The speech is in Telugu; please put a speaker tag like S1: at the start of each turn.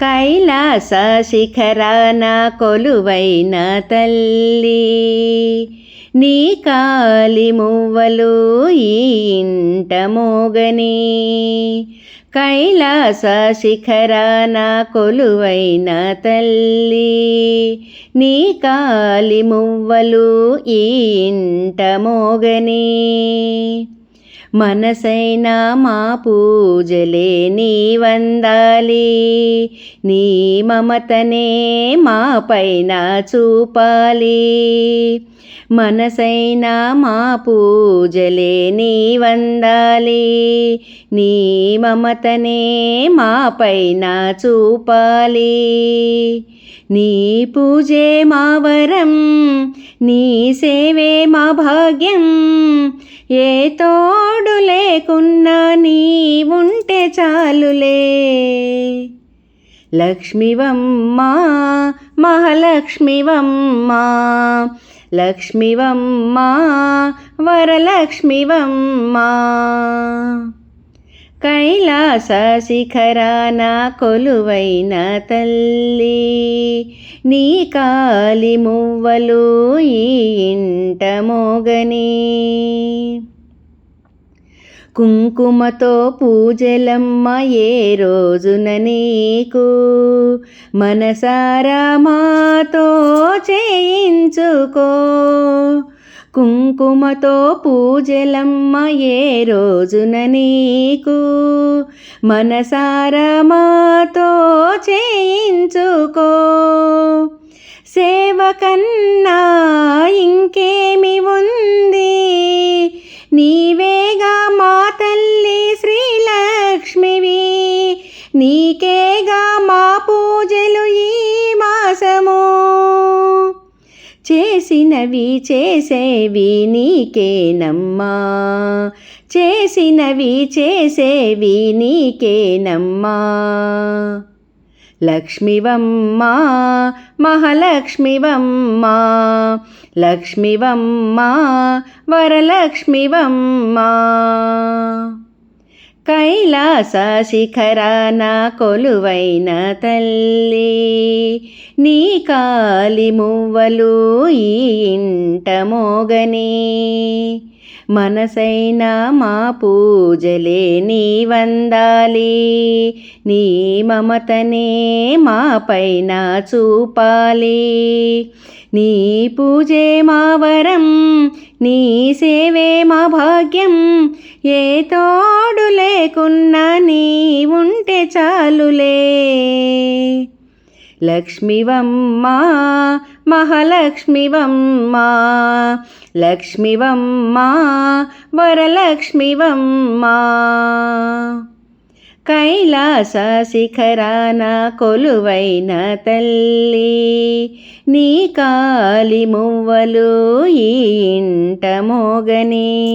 S1: కైలాస శిఖరాన కొలువైన తల్లి నీ కాలి మువ్వలు ఈ ఇంట మోగని. కైలాస శిఖరాన కొలువైన తల్లి నీ కాలి మువ్వలు ఈ ఇంట మోగని. మనసైనా మా పూజలే నీ వందాలి. నీ మమతనే మా పైన చూపాలి. మనసైనా మా పూజలే నీ వందాలి. నీ మమతనే మా పైన చూపాలి. నీ పూజే మా వరం నీ సేవే మా భాగ్యం. ఏ తోడు లేకున్నా నీ ఉంటే చాలులే. లక్ష్మివమ్మా మహాలక్ష్మివమ్మా లక్ష్మివమ్మా వరలక్ష్మివమ్మా. కైలాస శిఖరాన కొలువైన తల్లి నీ కాలి మువ్వలు ఈ ఇంట మోగని. కుంకుమతో పూజలమ్మ ఏ రోజున నీకు? మనసారా మాతో చేయించుకో. కుంకుమతో పూజలమ్మ ఏ రోజున నీకు? మనసారమాతో చేయించుకో. సేవ కన్నా ఇంకేమి ఉంది? నీవేగా మా తల్లి శ్రీలక్ష్మివి. నీకేగా మా పూజలు ఈ మాసము? చేసినవి చేసేవి నీకేనమ్మా. చేసినవి చేసేవి నీకేనమ్మా. లక్ష్మివమ్మా మహాలక్ష్మివమ్మా లక్ష్మివమ్మా వరలక్ష్మివమ్మా. కైలాస శిఖరాన కొలువైన తల్లి నీ కాలి మువ్వలు ఈ ఇంట మోగని. మనసైనా మా పూజలే నీ వందాలి. నీ మమతనే మా పైన చూపాలి. నీ పూజే మా వరం నీ సేవే మా భాగ్యం. ఏ తోడు లేకున్నా నీ ఉంటే చాలులే. లక్ష్మివమ్మా మహాలక్ష్మివమ్మా లక్ష్మివమ్మా వరలక్ష్మివమ్మా. కైలాస శిఖరాన కొలువైన తల్లి నీ కాలి మువ్వలు ఈ ఇంట మోగని.